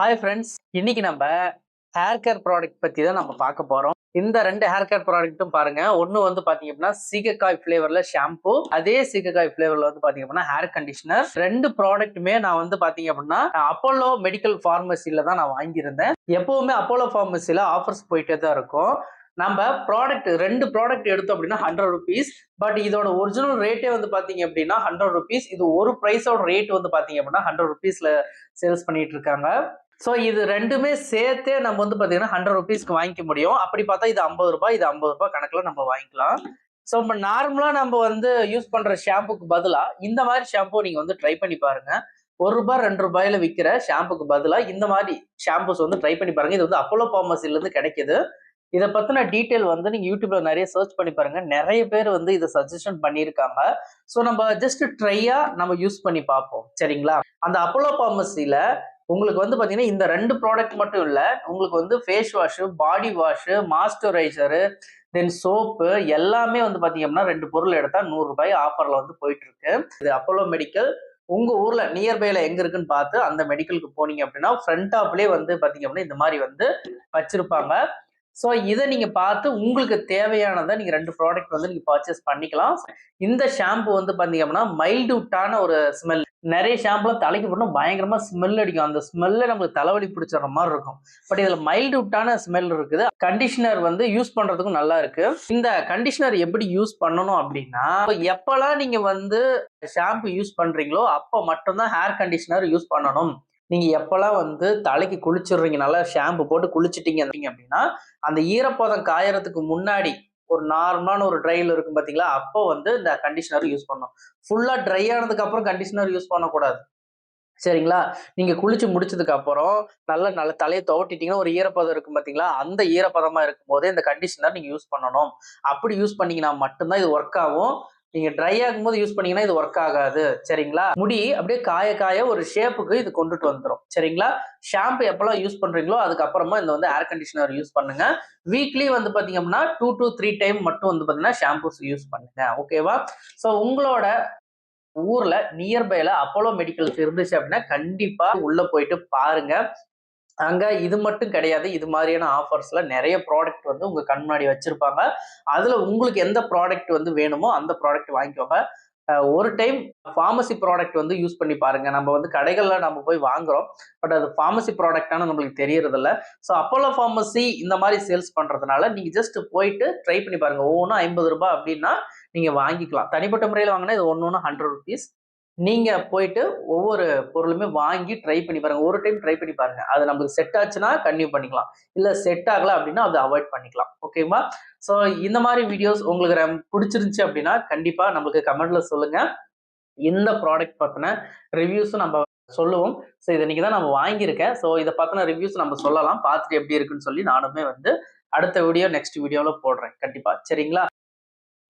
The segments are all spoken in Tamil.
ஹாய் ஃப்ரெண்ட்ஸ் இன்னைக்கு நம்ம ஹேர் கேர் ப்ராடக்ட் பத்தி தான் நம்ம பார்க்க போறோம். இந்த ரெண்டு ஹேர் கேர் ப்ராடக்ட்டும் பாருங்க. ஒன்னு வந்து பாத்தீங்க அப்படின்னா சீகக்காய் ஃபிளேவர்ல ஷாம்பு அதே சீகக்காய் ஃபிளேவர்ல வந்து பாத்தீங்க அப்படின்னா ஹேர் கண்டிஷனர் ரெண்டு ப்ராடக்ட்டுமே நான் வந்து பாத்தீங்க அப்படின்னா அப்போலோ மெடிக்கல் ஃபார்மசில தான் நான் வாங்கியிருந்தேன். எப்பவுமே அப்போலோ ஃபார்மசியில ஆஃபர்ஸ் போயிட்டே தான் இருக்கும். நம்ம ப்ராடக்ட் ரெண்டு ப்ராடக்ட் எடுத்தோம் அப்படின்னா ஹண்ட்ரட் ருபீஸ் பட் இதோட ஒரிஜினல் ரேட்டே வந்து பாத்தீங்க அப்படின்னா ஹண்ட்ரட் ருபீஸ் இது ஒரு ப்ரைஸோட ரேட் வந்து பாத்தீங்க அப்படின்னா ஹண்ட்ரட் ருபீஸ்ல சேல்ஸ் பண்ணிட்டு இருக்காங்க. ஸோ இது ரெண்டுமே சேர்த்தே நம்ம வந்து பார்த்தீங்கன்னா ஹண்ட்ரட் ருபீஸ்க்கு வாங்கிக்க முடியும். அப்படி பார்த்தா இது ஐம்பது ரூபாய் இது ஐம்பது ரூபாய் கணக்கில் நம்ம வாங்கிக்கலாம். ஸோ நம்ம நார்மலாக நம்ம வந்து யூஸ் பண்ணுற ஷாம்புக்கு பதிலாக இந்த மாதிரி ஷாம்பு நீங்கள் வந்து ட்ரை பண்ணி பாருங்க. ஒரு ரூபாய் ரெண்டு ரூபாயில விற்கிற ஷாம்புக்கு பதிலாக இந்த மாதிரி ஷாம்புஸ் வந்து ட்ரை பண்ணி பாருங்க. இது வந்து அப்போலோ ஃபார்மசிலேருந்து கிடைக்குது. இதை பற்றின டீட்டெயில் வந்து நீங்கள் யூடியூப்ல நிறைய சர்ச் பண்ணி பாருங்க. நிறைய பேர் வந்து இதை சஜஷன் பண்ணியிருக்காங்க. ஸோ நம்ம ஜஸ்ட் ட்ரையாக நம்ம யூஸ் பண்ணி பார்ப்போம். சரிங்களா? அந்த அப்போலோ ஃபார்மசியில் உங்களுக்கு வந்து பார்த்தீங்கன்னா இந்த ரெண்டு ப்ராடக்ட் மட்டும் இல்லை. உங்களுக்கு வந்து face wash body wash moisturiser then soap எல்லாமே வந்து பார்த்தீங்க அப்படின்னா ரெண்டு பொருள் எடுத்தால் நூறுரூபாய் ஆஃபரில் வந்து போயிட்டுருக்கு. இது அப்போலோ மெடிக்கல் உங்கள் ஊரில் நியர்பையில் எங்கே இருக்குன்னு பார்த்து அந்த மெடிக்கலுக்கு போனீங்க அப்படின்னா ஃப்ரண்ட் ஆஃப்லேயே வந்து பார்த்தீங்க அப்படின்னா இந்த மாதிரி வந்து வச்சுருப்பாங்க. ஸோ இதை நீங்கள் பார்த்து உங்களுக்கு தேவையானதை நீங்கள் ரெண்டு ப்ராடக்ட் வந்து நீங்கள் பர்ச்சேஸ் பண்ணிக்கலாம். இந்த ஷாம்பு வந்து பார்த்தீங்க அப்படின்னா மைல்டுட்டான ஒரு ஸ்மெல் நிறைய ஷாம்புலாம் தலைக்கு போட்டோம் பயங்கரமா ஸ்மெல் அடிக்கும். அந்த ஸ்மெல்ல நம்மளுக்கு தலைவலி பிடிச்சிடுற மாதிரி இருக்கும். பட் இதுல மைல்டுட்டான ஸ்மெல் இருக்குது. கண்டிஷனர் வந்து யூஸ் பண்றதுக்கும் நல்லா இருக்கு. இந்த கண்டிஷனர் எப்படி யூஸ் பண்ணணும் அப்படின்னா எப்பெல்லாம் நீங்க வந்து ஷாம்பு யூஸ் பண்றீங்களோ அப்போ மட்டும்தான் ஹேர் கண்டிஷனர் யூஸ் பண்ணணும். நீங்க எப்பெல்லாம் வந்து தலைக்கு குளிச்சிடுறீங்க நல்லா ஷாம்பு போட்டு குளிச்சிட்டீங்க அப்படின்னா அந்த ஈரப்பதம் காயறதுக்கு முன்னாடி ஒரு நார்மலான ஒரு ட்ரையில் இருக்கும் பார்த்தீங்களா அப்போ வந்து இந்த கண்டிஷனர் யூஸ் பண்ணணும். ஃபுல்லாக ட்ரை ஆனதுக்கு அப்புறம் கண்டிஷனர் யூஸ் பண்ணக்கூடாது. சரிங்களா? நீங்க குளிச்சு முடிச்சதுக்கு அப்புறம் நல்லா நல்ல தலையை துவட்டிட்டீங்கன்னா ஒரு ஈரப்பதம் இருக்கும் பார்த்தீங்களா அந்த ஈரப்பதமா இருக்கும் போதே இந்த கண்டிஷனர் நீங்க யூஸ் பண்ணணும். அப்படி யூஸ் பண்ணீங்கன்னா மட்டும்தான் இது ஒர்க் ஆகும். நீங்க ட்ரை ஆகும் போது யூஸ் பண்ணீங்கன்னா இது ஒர்க் ஆகாது சரிங்களா? முடி அப்படியே காய காய ஒரு ஷேப்புக்கு இது கொண்டுட்டு வந்துடும் சரிங்களா? ஷாம்பு எப்பெல்லாம் யூஸ் பண்றீங்களோ அதுக்கப்புறமா இந்த வந்து ஏர் கண்டிஷனர் யூஸ் பண்ணுங்க. வீக்லி வந்து பாத்தீங்க அப்படின்னா டூ டு த்ரீ டைம் மட்டும் வந்து பாத்தீங்கன்னா ஷாம்பூஸ் யூஸ் பண்ணுங்க ஓகேவா ஸோ உங்களோட ஊர்ல நியர்பைல அப்போலோ மெடிக்கல்ஸ் இருந்துச்சு அப்படின்னா கண்டிப்பா உள்ள போயிட்டு பாருங்க. அங்கே இது மட்டும் கிடையாது. இது மாதிரியான ஆஃபர்ஸில் நிறைய ப்ராடக்ட் வந்து உங்கள் கண் முன்னாடி வச்சுருப்பாங்க. அதில் உங்களுக்கு எந்த ப்ராடக்ட் வந்து வேணுமோ அந்த ப்ராடக்ட் வாங்கிக்கோங்க. ஒரு டைம் ஃபார்மசி ப்ராடக்ட் வந்து யூஸ் பண்ணி பாருங்கள் நம்ம வந்து கடைகளில் நம்ம போய் வாங்குகிறோம் பட் அது ஃபார்மசி ப்ராடக்டானு நம்மளுக்கு தெரியறதில்ல. ஸோ அப்போலோ ஃபார்மசி இந்த மாதிரி சேல்ஸ் பண்ணுறதுனால நீங்கள் ஜஸ்ட் போயிட்டு ட்ரை பண்ணி பாருங்க. ஒவ்வொன்றும் ஐம்பது ரூபாய் அப்படின்னா நீங்கள் வாங்கிக்கலாம். தனிப்பட்ட முறையில் வாங்கினா இது ஒன்று ஒன்று ஹண்ட்ரட் ருபீஸ் நீங்க போயிட்டு ஒவ்வொரு பொருளுமே வாங்கி ட்ரை பண்ணி பாருங்க. ஒரு டைம் ட்ரை பண்ணி பாருங்க. அது நமக்கு செட் ஆச்சுன்னா கன்டினியூ பண்ணிக்கலாம். இல்ல செட் ஆகல அப்படின்னா அதை அவாய்ட் பண்ணிக்கலாம். ஓகேவா ஸோ இந்த மாதிரி வீடியோஸ் உங்களுக்கு பிடிச்சிருந்துச்சு அப்படின்னா கண்டிப்பா நம்மளுக்கு கமெண்ட்ல சொல்லுங்க. இந்த ப்ராடக்ட் பத்தின ரிவ்யூஸும் நம்ம சொல்லுவோம். ஸோ இதை இன்னைக்கு தான் நம்ம வாங்கியிருக்கேன். ஸோ இதை பத்தின ரிவ்யூஸ் நம்ம சொல்லலாம். பார்த்துட்டு எப்படி இருக்குன்னு சொல்லி நானுமே வந்து அடுத்த வீடியோ நெக்ஸ்ட் வீடியோவில் போடுறேன். கண்டிப்பா. சரிங்களா?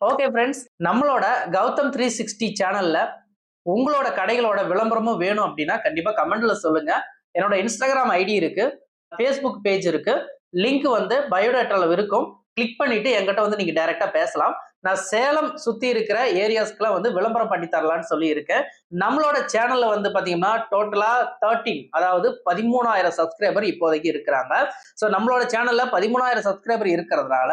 ஓகே ஃப்ரெண்ட்ஸ் நம்மளோட கௌதம் த்ரீ சிக்ஸ்டி சேனல்ல உங்களோட கடைகளோட விளம்பரமும் வேணும் அப்படின்னா கண்டிப்பா கமெண்ட்ல சொல்லுங்க. என்னோட இன்ஸ்டாகிராம் ஐடி இருக்கு ஃபேஸ்புக் பேஜ் இருக்கு லிங்க் வந்து பயோடேட்டாவில் இருக்கும். கிளிக் பண்ணிட்டு என்கிட்ட வந்து நீங்க டைரக்டா பேசலாம். நான் சேலம் சுத்தி இருக்கிற ஏரியாஸ்க்குலாம் வந்து விளம்பரம் பண்ணி தரலான்னு சொல்லி இருக்கேன் நம்மளோட சேனல்ல வந்து பாத்தீங்கன்னா டோட்டலா தேர்ட்டீன் அதாவது பதிமூணாயிரம் சப்ஸ்கிரைபர் இப்போதைக்கு இருக்கிறாங்க. ஸோ நம்மளோட சேனல்ல பதிமூணாயிரம் சப்ஸ்கிரைபர் இருக்கிறதுனால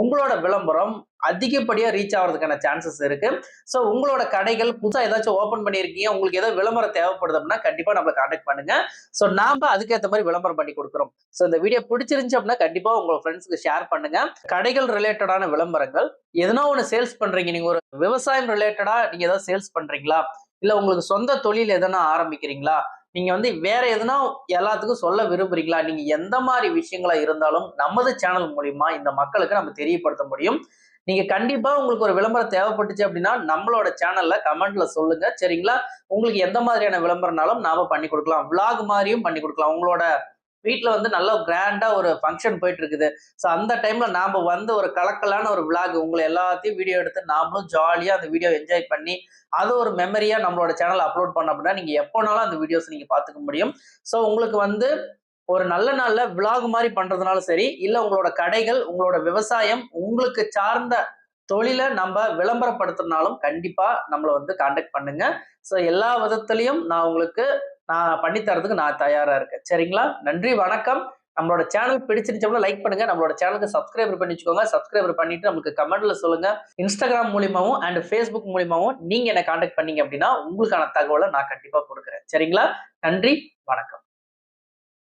உங்களோட விளம்பரம் அதிகப்படியா ரீச் ஆகிறதுக்கான சான்சஸ் இருக்கு. ஸோ உங்களோட கடைகள் புதுசா ஏதாச்சும் ஓப்பன் பண்ணியிருக்கீங்க உங்களுக்கு ஏதோ விளம்பரம் தேவைப்படுது அப்படின்னா கண்டிப்பா நம்ம கான்டாக்ட் பண்ணுங்க. ஸோ நாம அதுக்கேற்ற மாதிரி விளம்பரம் பண்ணி கொடுக்குறோம். ஸோ இந்த வீடியோ பிடிச்சிருந்துச்சு அப்படின்னா கண்டிப்பா உங்க ஃப்ரெண்ட்ஸ்க்கு ஷேர் பண்ணுங்க. கடைகள் ரிலேட்டடான விளம்பரங்கள் எதனா ஒன்று சேல்ஸ் பண்றீங்க. நீங்க ஒரு விவசாயம் ரிலேட்டடா நீங்க ஏதாவது சேல்ஸ் பண்றீங்களா? இல்ல உங்களுக்கு சொந்த தொழில் எதனா ஆரம்பிக்கிறீங்களா? நீங்க வந்து வேற எதுனா எல்லாத்துக்கும் சொல்ல விரும்புறீங்களா? நீங்க எந்த மாதிரி விஷயங்களா இருந்தாலும் நமது சேனல் மூலியமா இந்த மக்களுக்கு நம்ம தெரியப்படுத்த முடியும். நீங்க கண்டிப்பா உங்களுக்கு ஒரு விளம்பரம் தேவைப்பட்டுச்சு அப்படின்னா நம்மளோட சேனல்ல கமெண்ட்ல சொல்லுங்க. சரிங்களா? உங்களுக்கு எந்த மாதிரியான விளம்பரம்னாலும் நாம பண்ணி கொடுக்கலாம். விளாக் மாதிரியும் பண்ணி கொடுக்கலாம். உங்களோட வீட்டில் வந்து நல்ல கிராண்டாக ஒரு ஃபங்க்ஷன் போயிட்டு இருக்குது ஸோ அந்த டைமில் நாம் வந்து ஒரு கலக்கலான ஒரு விளாக் உங்களை எல்லாத்தையும் வீடியோ எடுத்து நாமளும் ஜாலியாக அந்த வீடியோ என்ஜாய் பண்ணி அது ஒரு மெமரியாக நம்மளோட சேனல் அப்லோட் பண்ண அப்படின்னா நீங்கள் எப்போனாலும் அந்த வீடியோஸ் நீங்கள் பார்த்துக்க முடியும். ஸோ உங்களுக்கு வந்து ஒரு நல்ல நாளில் விளாக் மாதிரி பண்ணுறதுனாலும் சரி இல்லை உங்களோட கடைகள் உங்களோட விவசாயம் உங்களுக்கு சார்ந்த தொழிலை நம்ம விளம்பரப்படுத்துறதுனாலும் கண்டிப்பாக நம்மளை வந்து காண்டாக்ட் பண்ணுங்க. ஸோ எல்லா விதத்துலையும் நான் உங்களுக்கு நான் பண்ணித்தரதுக்கு நான் தயாராக இருக்கேன். சரிங்களா? நன்றி வணக்கம். நம்மளோட சேனல் பிடிச்சிருச்சோம்னா லைக் பண்ணுங்க. நம்மளோட சேனலுக்கு சப்ஸ்கிரைபர் பண்ணிச்சுக்கோங்க சப்ஸ்கிரைபர் பண்ணிட்டு நமக்கு கமெண்ட்ல சொல்லுங்க. இன்ஸ்டாகிராம் மூலியமாவும் அண்ட் ஃபேஸ்புக் மூலியமாவும் நீங்க என்ன காண்டாக்ட் பண்ணீங்க அப்படின்னா உங்களுக்கான தகவலை நான் கண்டிப்பா கொடுக்குறேன். சரிங்களா? நன்றி வணக்கம்.